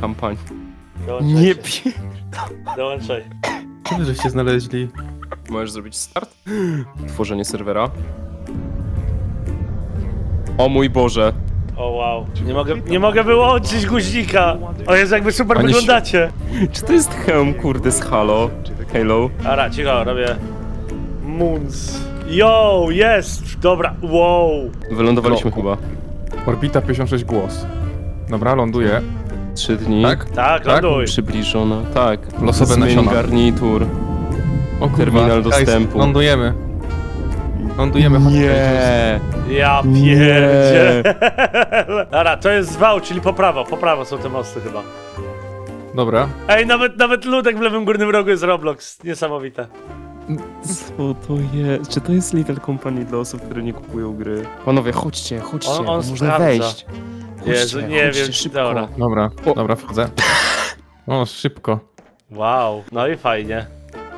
Kampania. Dołączaj Nie się. pi... Dołączaj. Wy żeście znaleźli? Możesz zrobić start? Tworzenie serwera. O mój Boże. O wow. Nie mogę, nie mogę wyłączyć guźnika. O Jezu, jakby super Panie wyglądacie. Czy to jest hełm, kurde, z Halo? Halo? Ara, cicho, robię. Moons. Yo, jest! Dobra, wow. Wylądowaliśmy chyba. Orbita 56 głos. Dobra, ląduję. Trzy dni. Tak? Tak, Tak? ląduj. Przybliżona. Tak. Losowe Zmień nasiona. garnitur. O kurwa, Terminal guys, dostępu. Lądujemy. Lądujemy. Nie. Ja pierdzie. Ara, to jest zwał, czyli po prawo, po prawo są te mosty chyba. Dobra. Ej, nawet, nawet ludek w lewym górnym rogu jest Roblox. Niesamowite. Co to jest? Czy to jest Little Company dla osób, które nie kupują gry? Panowie, chodźcie, chodźcie, On- on bo można sprawdza. wejść. Chodźcie, Jezu, nie chodźcie, wiem, szybko. dobra. Dobra, dobra, wchodzę. O, szybko. Wow, no i fajnie.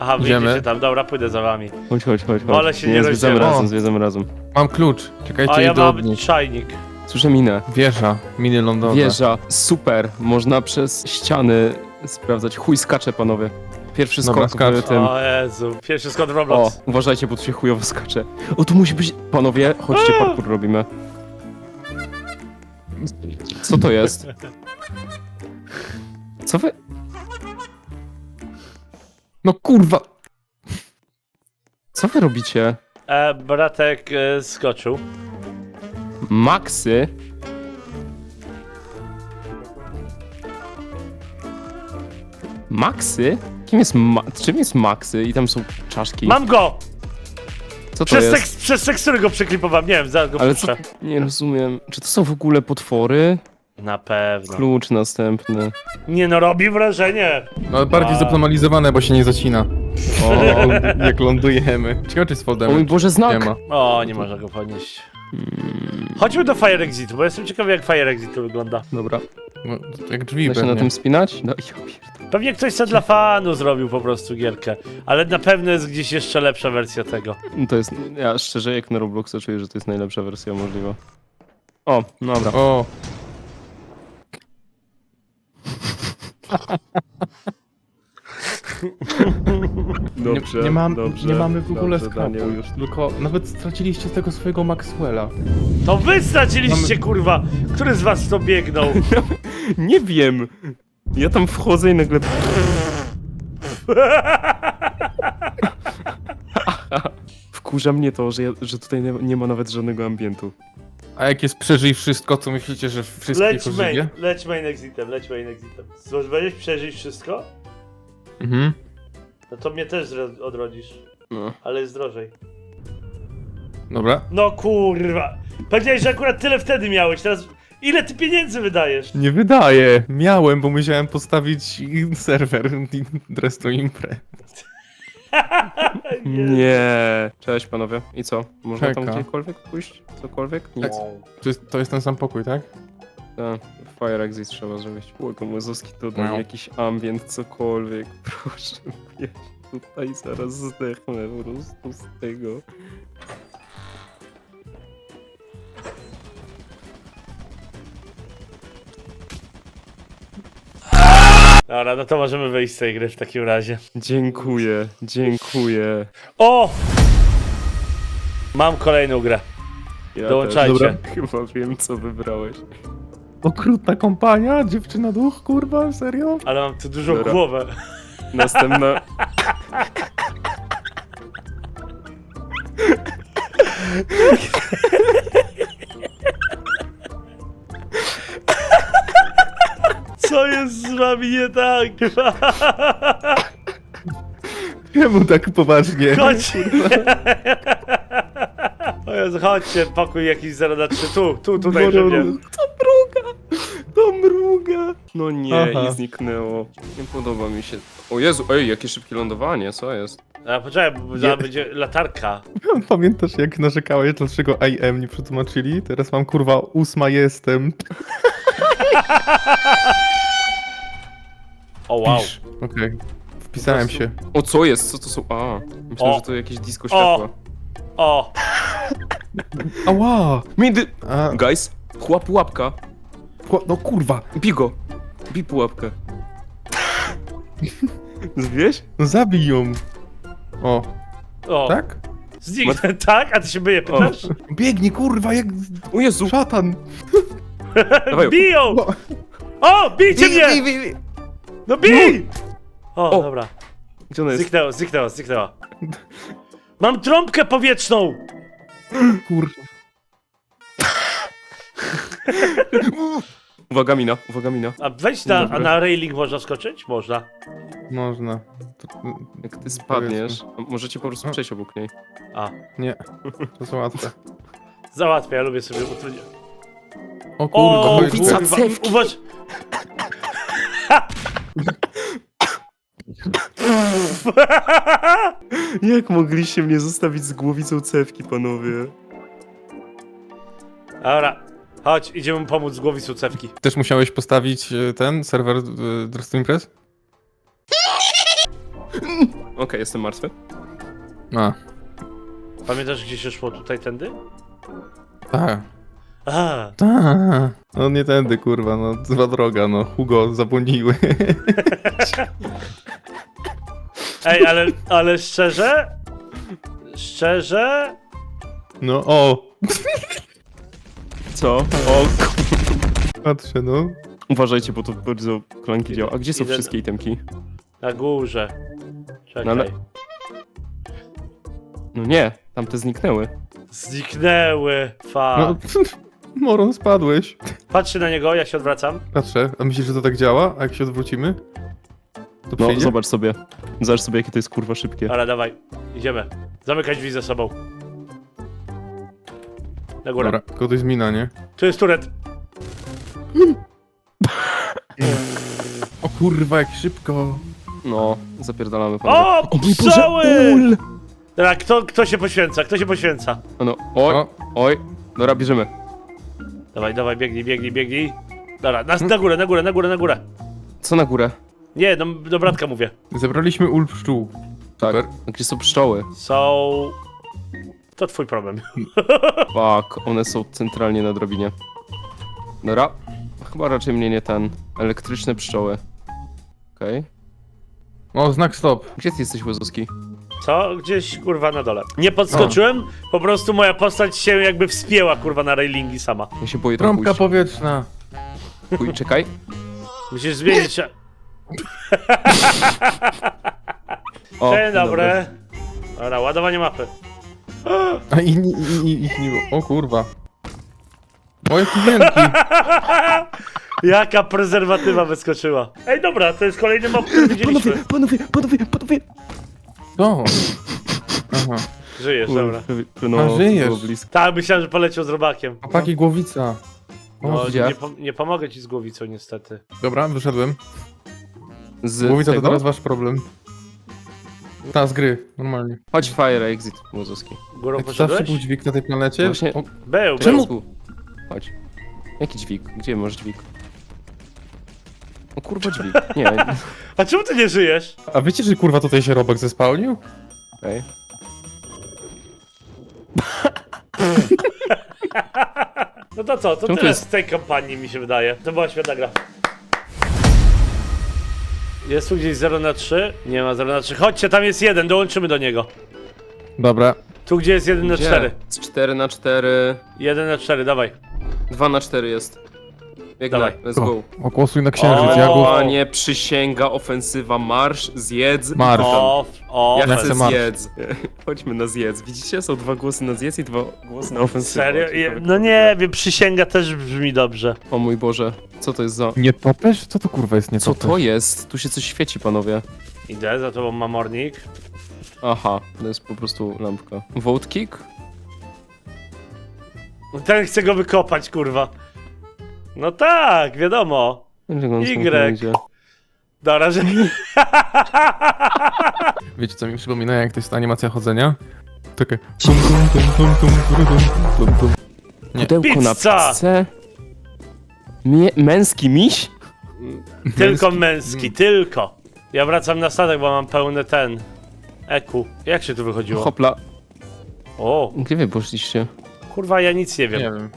Aha, Idziemy. widzicie tam, dobra, pójdę za wami. Chodź, chodź, chodź. Chodź. się nie zwiedzamy razem, zwiedzamy razem. Mam klucz. Czekajcie, A ja idę mam odnieść. czajnik. Słyszę minę. Wieża, miny lądowe. Wieża, super. Można przez ściany sprawdzać. Chuj skacze, panowie. Pierwszy Dobra, skok skacz. w tym. O Jezu, pierwszy skąd O, Roblox. uważajcie, bo tu się chujowo skacze. O, tu musi być... Panowie, chodźcie, parkour robimy. Co to jest? Co wy... No kurwa! Co wy robicie? E, bratek e, skoczył. Maxy? Maxy? Kim jest ma... Czym jest Maxy? I tam są czaszki. Mam go! Co to Przez, jest? seks, przez tekstury go przyklipowałem, nie wiem, zaraz go Ale co... puszczę. Nie rozumiem. Czy to są w ogóle potwory? Na pewno. Klucz następny. Nie no, robi wrażenie. No bardziej A. zoptymalizowane, bo się nie zacina. O, Jak, ląd- jak lądujemy. Ciekawe czy o mój Boże, Nie znak! ma. O, nie można go podnieść. Chodźmy do Fire Exitu, bo jestem ciekawy jak Fire Exitu wygląda. Dobra, No, jak drzwi da się pewnie. na tym spinać? No, ja pierdolę. Pewnie ktoś co dla fanu zrobił po prostu gierkę. Ale na pewno jest gdzieś jeszcze lepsza wersja tego. No To jest... Ja szczerze, jak na Robloxa czuję, że to jest najlepsza wersja możliwa. O, dobra. O, Dobrze, nie, nie, mam, dobrze, nie mamy w ogóle dobrze. Daniel, już Tylko nawet straciliście tego swojego Maxwella. To wy straciliście, Mamy- kurwa! Który z was to biegnął? Nie wiem. Ja tam wchodzę i nagle... Wkurza mnie to, że, ja, że tutaj nie, nie ma nawet żadnego ambientu. A jak jest przeżyj wszystko, co myślicie, że wszystkich Leć main, leć main exitem, leć main exitem. Będziesz przeżyć wszystko? Mhm. No to mnie też zro- odrodzisz. No. Ale jest drożej. Dobra. No kurwa! Powiedziałeś, że akurat tyle wtedy miałeś, teraz... Ile ty pieniędzy wydajesz? Nie wydaje. Miałem, bo musiałem postawić serwer Dress to Impre. Nie. Cześć panowie. I co? Można tam Czeka. gdziekolwiek pójść? Cokolwiek? Nic. Tak. To jest, to jest ten sam pokój, tak? Tak. Fire exit trzeba zrobić. Łego Mozowski to da Miau. jakiś ambient, cokolwiek. Proszę. Ja się tutaj zaraz zdechnę po prostu z tego. Dobra, no to możemy wyjść z tej gry w takim razie. Dziękuję, dziękuję. O! Mam kolejną grę. Ja Dołączajcie. Dobra, chyba wiem, co wybrałeś. Okrutna kompania? Dziewczyna duch, kurwa? Serio? Ale mam tu dużą Dobra. głowę. Następna... z wami nie tak? Czemu tak poważnie? Chodźcie! O Jezu, chodźcie, pokój jakiś 0 na 3. Tu, tu, tutaj mnie. To mruga! To mruga! No nie, Aha. i zniknęło. Nie podoba mi się. O Jezu, ej, jakie szybkie lądowanie, co jest? A poczekaj, bo zaraz będzie latarka. Pamiętasz jak narzekałeś, dlaczego IM nie przetłumaczyli? Teraz mam kurwa ósma jestem. O wow. Pisz. Okej. Wpisałem Po się. O, co jest? Co to są? A, myślałem, O. że to jakieś disco O. światła. O! Ała! Midy... A, Guys, chłop łapka. Chło- No kurwa, Bij go! Bij pułapkę. Zbiłeś? no zabij ją. O, O, tak? zniknę, tak? A ty się myje, pytasz? Biegnij, kurwa, jak O Jezu! szatan. Dawaj. Biją! O, bijcie Bij, bij, mnie! bij, bij. No bij! O, O. dobra. Gdzie ona jest? Zniknęło, zniknęło, zniknęło. Mam trąbkę powietrzną! Kurwa. Uwaga mina, uwaga mina. A weź na, a Dobra. na railing można skoczyć? Można. Można. To, Jak ty spadniesz, możecie po prostu przejść obok niej. A, nie, to jest łatwe. załatwię, ja lubię sobie utrudniać. O kurwa, O, jest- kurwa. Kurwa. Jak mogliście mnie zostawić z głowicą cewki, panowie? Dobra, chodź, idziemy mu pomóc z głowicy cewki. Też musiałeś postawić e, ten serwer e, Drosty Impress? Okej, jestem martwy. A, Pamiętasz, gdzie się szło tutaj tędy? tak. A, Ta. No nie tędy, kurwa, no zła droga, no. Hugo zabłądziły. ej, ale, ale szczerze? Szczerze? No, o, Co? O, ku- patrzę, no. Uważajcie, bo to bardzo klanki działa. A gdzie są Idę- wszystkie itemki? Na górze. Czekaj. No ale- No nie, tamte zniknęły. Zniknęły. Fa. No, Moron, spadłeś. Patrzcie na niego, ja się odwracam. Patrzę, a myślisz, że to tak działa? A jak się odwrócimy? To No, przyjdzie? zobacz sobie. Zobacz sobie, jakie to jest kurwa szybkie. Ale dawaj, idziemy. Zamykać drzwi za sobą. Na górę. Dobra, tylko to jest mina, nie? Tu jest turet. O kurwa, jak szybko. No, zapierdalamy panowie. O, pszczoły! ul! Dobra, kto, kto się poświęca? Kto się poświęca? No, oj, O, oj. Dobra, bierzemy. Dawaj, dawaj, biegnij, biegnij, biegnij. Dobra, na, na górę, na górę, na górę, na górę. Co na górę? Nie, do, do bratka mówię. zebraliśmy ul pszczół. Tak. Super. Gdzie są pszczoły? Są... To twój problem. Fuck, one są centralnie na drobinie. Dobra. Chyba raczej mnie nie ten. Elektryczne pszczoły. Okej. O, znak stop. Gdzie ty jesteś, Łyzowski? Co? Gdzieś, kurwa, na dole. Nie podskoczyłem, po prostu moja postać się jakby wspięła, kurwa, na railingi sama. Ja się boję tam Trąbka pójść. powietrzna. Pój, czekaj. Musisz zmienić... O, Dzień dobry. Dobra, ładowanie mapy. A inni, inni, ich nie było. O kurwa. O, jaki wielki. Jaka prezerwatywa wyskoczyła. Ej, dobra, to jest kolejny map, który widzieliśmy. panowie, panowie, panowie! Co? Aha. Żyjesz, dobra. No, A, żyjesz. było blisko. Tak, myślałem, że poleciał z robakiem. Chłopaki, głowica. No, gdzie? nie, pom- nie pomogę ci z głowicą, niestety. Dobra, wyszedłem. Z Głowica to tego? teraz wasz problem. Ta, z gry, normalnie. Chodź, fire exit. Górą Jak zawsze poszedłeś? był dźwig na tej planecie. Właśnie- O, Był, Czemu- był. Tu. Chodź. Jaki dźwig? Gdzie masz dźwig? O kurwa dźwig. Nie, okej. A czemu ty nie żyjesz? a wiecie, że kurwa tutaj się robak zespałnił? No to co, to Czemu to tyle jest- z tej kampanii mi się wydaje. To była świetna gra. Jest tu gdzieś 0 na 3? Nie ma 0 na 3. Chodźcie, tam jest jeden, dołączymy do niego. Dobra. Tu gdzie jest 1 na Gdzie? 4? Z 4 na 4. 1 na 4, dawaj. 2 na 4 jest. Biegnę, Dawaj. let's go. O, głosuj na księżyc, O, ja go... O, nie przysięga, ofensywa, marsz, zjedz. Marsz. O, o, Ja chcę marsz. zjedz. Chodźmy na zjedz. Widzicie? Są dwa głosy na zjedz i dwa głosy na ofensywę. Serio? Je- No nie wiem, przysięga też brzmi dobrze. O mój Boże, co to jest za... Nie topesz? Co to kurwa jest nie Co to jest? Tu się coś świeci, panowie. Idę, za tobą mam mornik. Aha, to jest po prostu lampka. Vote kick? Ten chce go wykopać, kurwa. No tak, wiadomo. Y. Dobra, że... Wiecie co mi przypomina, jak to jest animacja chodzenia? Takie... Tum, Pudełko na Pizza! pizzę. Mie męski miś? Tylko męski, mm. tylko. Ja wracam na statek, bo mam pełny ten... Eku. Jak się tu wychodziło? Hopla. O, Gdzie wy poszliście? kurwa, ja nic nie wiem. Nie wiem.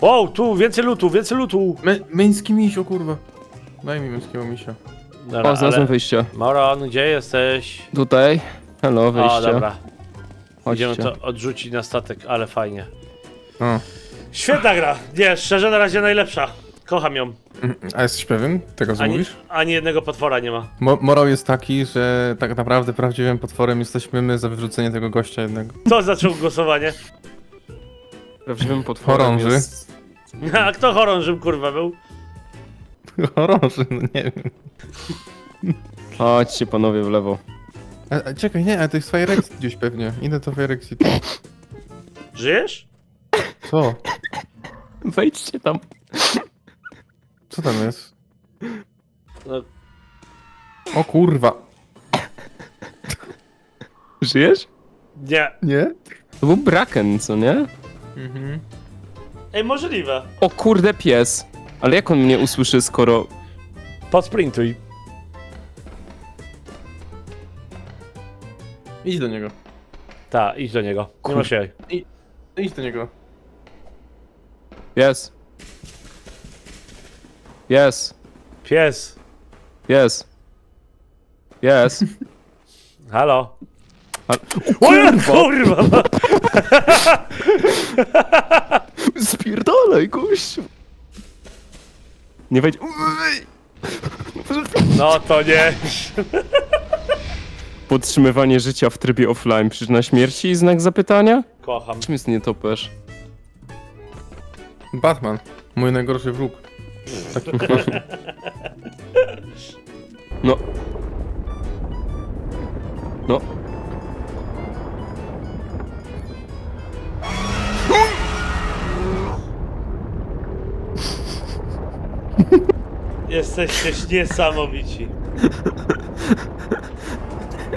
Wow, tu, więcej lutu, więcej lutu! Mę męski misio, kurwa. Daj mi męskiego misia. Dobra, O, znalazłem ale... wyjście. Moron, gdzie jesteś? Tutaj. Hello, O, wyjście. dobra. Idziemy to odrzucić na statek, ale fajnie. O. Świetna gra! Nie, szczerze na razie najlepsza. Kocham ją. Mm, A jesteś pewien tego, co Ani, mówisz? ani jednego potwora nie ma. Mo morał jest taki, że tak naprawdę prawdziwym potworem jesteśmy my za wyrzucenie tego gościa jednego. Kto zaczął głosowanie? Prawdziwym potworem Chorąży. jest... A kto chorążym kurwa był? Chorąży, no nie wiem. Chodźcie panowie w lewo. A, a, czekaj, nie, ale to jest Fire Exit gdzieś pewnie. Idę to Fire Exit. Żyjesz? Co? Wejdźcie tam. Co tam jest? No, O kurwa. Żyjesz? nie. Nie? To był Braken, co nie? Mhm. Ej, możliwe. O kurde pies. Ale jak on mnie usłyszy, skoro... Podsprintuj. Idź do niego. Ta, idź do niego. Nie Kur- ma się. Idź do niego. Yes. Yes. Pies. Yes. Yes. Halo. A... O ja, kurwa! Spierdolaj, gościu. Nie wejdź... No to nie. Podtrzymywanie życia w trybie offline. Przyczyna śmierci i znak zapytania? Kocham. Czym jest nietoperz? Batman. Mój najgorszy wróg. Taki proszę. No. No. Jesteście niesamowici.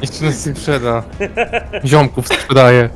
Jeszcze nas nie sprzeda. Ziomków sprzedaje.